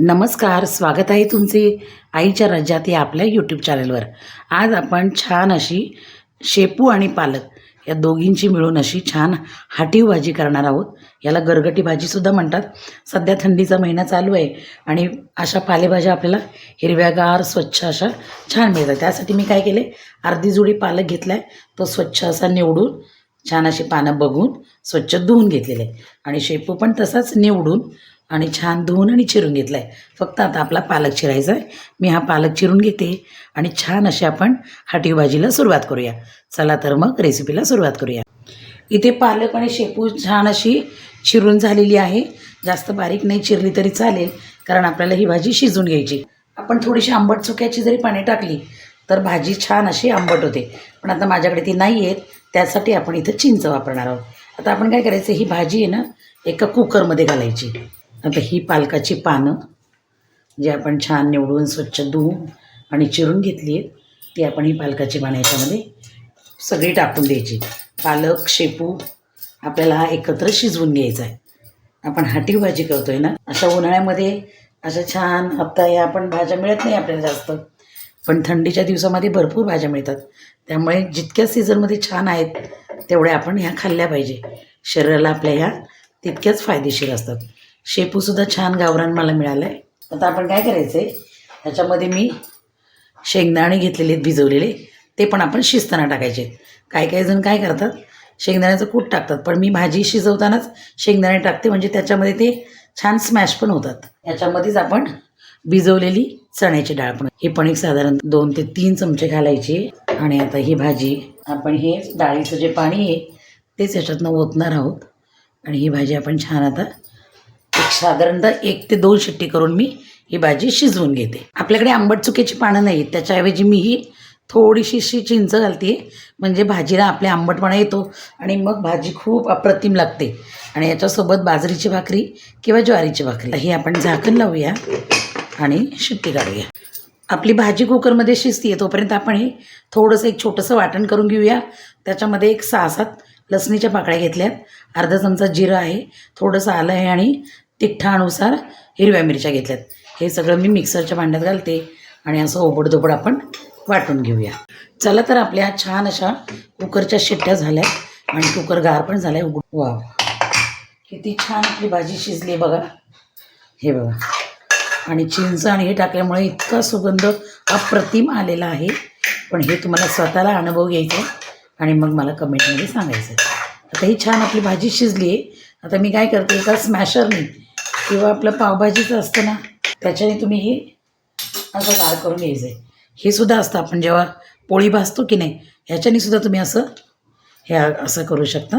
नमस्कार स्वागत आहे तुमचे आईच्या राज्यात या आपल्या यूट्यूब चॅनलवर आज आपण छान अशी शेपू आणि पालक या दोघींची मिळून अशी छान हाटीव भाजी करणार आहोत. याला गरगटी भाजीसुद्धा म्हणतात. सध्या थंडीचा महिना चालू आहे आणि अशा पालेभाज्या आपल्याला हिरव्यागार स्वच्छ अशा छान मिळतात. त्यासाठी मी काय केले? अर्धी जुडी पालक घेतला आहे तो स्वच्छ असा निवडून छान अशी पानं बघून स्वच्छ धुवून घेतलेले आहे आणि शेपू पण तसाच निवडून आणि छान धुवून आणि चिरून घेतला आहे फक्त आता आपला पालक चिरायचा आहे. मी हा पालक चिरून घेते आणि छान अशी आपण हाटी भाजीला सुरुवात करूया. चला तर मग रेसिपीला सुरुवात करूया. इथे पालक आणि शेपू छान अशी चिरून झालेली आहे. जास्त बारीक नाही चिरली तरी चालेल कारण आपल्याला ही भाजी शिजून घ्यायची. आपण थोडीशी आंबट चुक्याची जरी पाणी टाकली तर भाजी छान अशी आंबट होते. पण आता माझ्याकडे ती नाही आहेत त्यासाठी आपण इथं चिंच वापरणार आहोत. आता आपण काय करायचं ही भाजी आहे ना एका कुकरमध्ये घालायची. आता ही पालकाची पानं जी आपण छान निवडून स्वच्छ धुवून आणि चिरून घेतली आहेत ती आपण ही पालकाची पानं याच्यामध्ये सगळी टाकून द्यायची. पालक शेपू आपल्याला हा एकत्र शिजवून घ्यायचा आहे. आपण हाटी भाजी करतो आहे ना अशा उन्हाळ्यामध्ये अशा छान हप्ता या आपण भाज्या मिळत नाही आपल्याला जास्त. पण थंडीच्या दिवसामध्ये भरपूर भाज्या मिळतात. त्यामुळे जितक्या सीझनमध्ये छान आहेत तेवढ्या आपण ह्या खाल्ल्या पाहिजे. शरीराला आपल्या ह्या तितक्याच फायदेशीर असतात. शेपूसुद्धा छान गावरान मला मिळालं आहे आता आपण काय करायचं आहे ह्याच्यामध्ये मी शेंगदाणे घेतलेले आहेत भिजवलेले. ते पण आपण शिजताना टाकायचे काही काही जण काय करतात? शेंगदाण्याचं कूट टाकतात. पण मी भाजी शिजवतानाच शेंगदाणे टाकते. म्हणजे त्याच्यामध्ये ते छान स्मॅश पण होतात. याच्यामध्येच आपण भिजवलेली चण्याची डाळ पण. हे पण एक साधारण दोन ते तीन चमचे घालायचे. आणि आता ही भाजी आपण हे डाळीचं जे पाणी आहे तेच याच्यातनं ओतणार आहोत. आणि ही भाजी आपण छान आता एक साधारणतः एक ते दोन शिट्टी करून मी ही भाजी शिजवून घेते. आपल्याकडे आंबट चुक्याची पानं नाही त्याच्याऐवजी मी ही थोडीशीशी चिंच घालते. म्हणजे भाजीला आपल्या आंबटपणा येतो आणि मग भाजी खूप अप्रतिम लागते. आणि याच्यासोबत बाजरीची भाकरी किंवा ज्वारीची भाकरी. ही आपण झाकण लावूया. आणि शिट्टी काढूया आपली भाजी कुकरमध्ये शिजते तोपर्यंत आपण हे थोडंसं एक छोटंसं वाटण करून घेऊया. त्याच्यामध्ये एक सहा सात लसणीच्या पाकळ्या घेतल्यात. अर्धा चमचा जिरं आहे थोडंसं आलं आहे आणि तिठ्ठानुसार हिरव्या मिरच्या घेतल्यात. हे सगळं मी मिक्सरच्या भांड्यात घालते आणि असं ओबडधोबड आपण वाटून घेऊया. चला तर आपल्या छान अशा कुकरच्या शिट्ट्या झाल्या आणि कुकर गार पण झाला आहे वा किती छान आपली भाजी शिजली आहे बघा. हे बघा. आणि चिंच आणि हे टाकल्यामुळे इतका सुगंध अप्रतिम आलेला आहे. पण हे तुम्हाला स्वतःला अनुभव घ्यायचा आहे आणि मग मला कमेंटमध्ये सांगायचं आहे. आता ही छान आपली भाजी शिजली आहे. आता मी काय करते एका स्मॅशरने किंवा आपलं पावभाजीचं असतं ना त्याच्याने तुम्ही हे असं गार करून घ्यायचं आहे हे सुद्धा असतं आपण जेव्हा पोळी भाजतो की नाही ह्याच्याने सुद्धा तुम्ही असं हे असं करू शकता.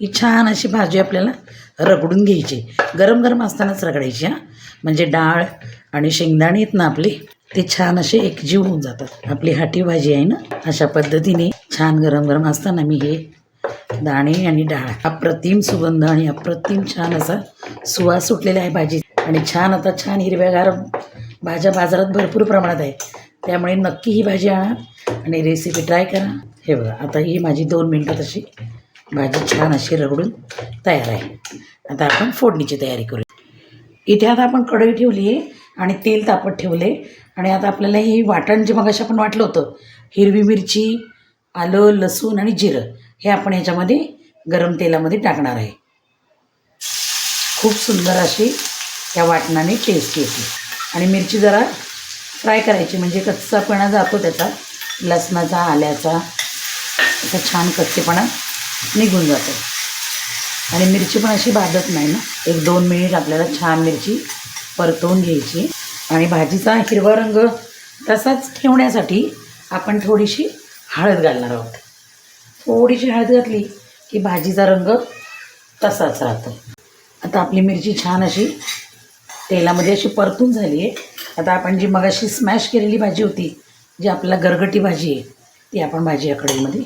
ही छान अशी भाजी आपल्याला रगडून घ्यायची. गरम गरम असतानाच रगडायची हां. म्हणजे डाळ आणि शेंगदाणे आहेत ना आपले ते छान असे एकजीव होऊन जातात. आपली हाटी भाजी आहे ना अशा पद्धतीने छान गरम गरम असताना मी हे दाणे आणि डाळ अप्रतिम सुगंध आणि अप्रतिम छान असा सुवास सुटलेला आहे भाजी. आणि छान आता छान हिरव्यागार भाज्या बाजारात भरपूर प्रमाणात आहे त्यामुळे नक्की ही भाजी आणा आणि रेसिपी ट्राय करा. हे बघा आता ही माझी दोन मिनटं तशी भाजी छान अशी रगडून तयार आहे. आता आपण फोडणीची तयारी करू इथे आता आपण कढई ठेवली आहे आणि तेल तापत ठेवले आणि आता आपल्याला हे वाटण जे मगाशी आपण वाटलं होतं हिरवी मिरची आलं लसूण आणि जिरं हे आपण ह्याच्यामध्ये गरम तेलामध्ये टाकणार आहे. खूप सुंदर अशी या वाटणाने टेस्ट येते. आणि मिरची जरा फ्राय करायची म्हणजे कच्चापणा जातो त्याचा. लसणाचा आल्याचा असा छान कच्चेपणा निघून जातो. आणि मिरची पण अशी भाजत नाही ना. एक दोन मिनिट आपल्याला छान मिरची परतवून घ्यायची. आणि भाजीचा हिरवा रंग तसाच ठेवण्यासाठी आपण थोडीशी हळद घालणार आहोत. थोडीशी हळद घातली की भाजीचा रंग तसाच राहतो. आता आपली मिरची छान अशी तेलामध्ये अशी परतून झाली आहे. आता आपण जी मगाशी स्मॅश केलेली भाजी होती जी आपल्याला गरगटी भाजी आहे ती आपण भाजी या कढईमध्ये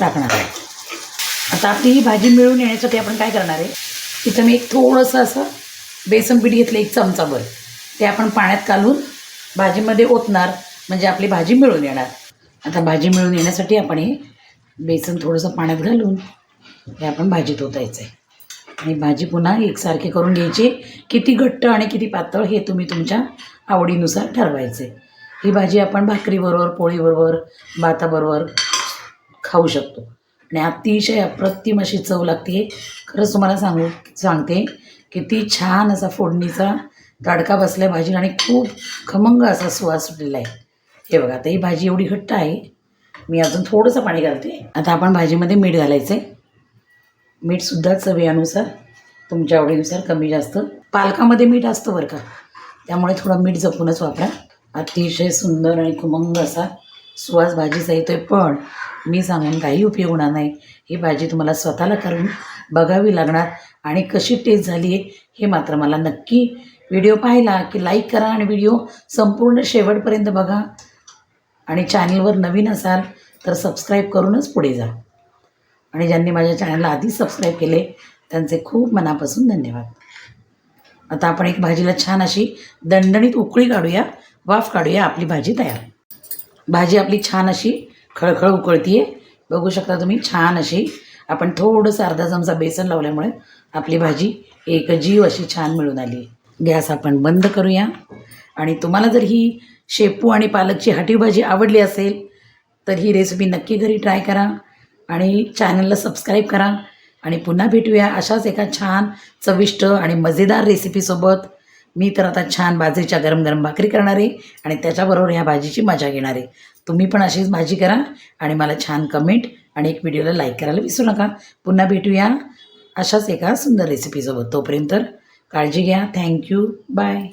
टाकणार आहे आता आपली ही भाजी मिळून येण्यासाठी आपण काय करणार आहे? तिथं मी एक थोडंसं असं बेसन पीठ घेतलं एक चमचाभर ते आपण पाण्यात घालून भाजीमध्ये ओतणार म्हणजे आपली भाजी मिळून येणार. आता भाजी मिळून येण्यासाठी आपण हे बेसन थोडंसं पाण्यात घालून हे आपण भाजीत ओतायचं आहे आणि भाजी पुन्हा एकसारखी करून घ्यायची. किती घट्ट आणि किती पातळ हे तुम्ही तुमच्या आवडीनुसार ठरवायचे ही भाजी आपण भाकरीबरोबर पोळीबरोबर भाताबरोबर खाऊ शकतो. आणि अतिशय अप्रतिम अशी चव लागते. खरंच तुम्हाला सांगू सांगते किती छान असा फोडणीचा तडका बसला भाजी आणि खूप खमंग असा सुवास सुटलेला आहे. हे बघा आता ही भाजी एवढी घट्ट आहे. मी अजून थोडंसं पाणी घालते. आता आपण भाजीमध्ये मीठ घालायचं आहे मीठसुद्धा चवीनुसार तुमच्या आवडीनुसार कमी जास्त. पालकामध्ये मीठ असतं बरं का. त्यामुळे थोडं मीठ जपूनच वापरा. अतिशय सुंदर आणि खमंग असा सुवास भाजीचा येतो आहे पण मी सांगून काही उपयोग होणार नाही. ही भाजी तुम्हाला स्वतःला करून बघावी लागणार आणि कशी टेस्ट झाली आहे हे मात्र मला नक्की व्हिडिओ पाहिला की लाईक करा आणि व्हिडिओ संपूर्ण शेवटपर्यंत बघा. आणि चॅनलवर नवीन असाल तर सबस्क्राईब करूनच पुढे जा. आणि ज्यांनी माझ्या चॅनलला आधीच सबस्क्राईब केले त्यांचे खूप मनापासून धन्यवाद. आता आपण एक भाजीला छान अशी दणदणीत उकळी काढूया वाफ काढूया आपली भाजी तयार. भाजी आपली छान अशी खळखळ उकळती आहे बघू शकता तुम्ही छान अशी आपण थोडंसं अर्धा चमचा बेसन लावल्यामुळे आपली भाजी एक जीव अशी छान मिळून आली. गॅस आपण बंद करूया. आणि तुम्हाला जर ही शेपू आणि पालकची हटीभाजी भाजी आवडली असेल तर ही रेसिपी नक्की घरी ट्राय करा आणि चॅनलला सबस्क्राईब करा. आणि पुन्हा भेटूया अशाच एका छान चविष्ट आणि मजेदार रेसिपीसोबत मी तर आता छान बाजरीच्या गरम गरम भाकरी करणार आहे आणि त्याच्याबरोबर ह्या भाजीची मजा घेणार. आहे तुम्ही पण अशीच भाजी करा आणि मला छान कमेंट आणि एक व्हिडिओला लाईक करायला विसरू नका. पुन्हा भेटूया अशाच एका सुंदर रेसिपीसोबत तोपर्यंत काळजी घ्या. Thank you bye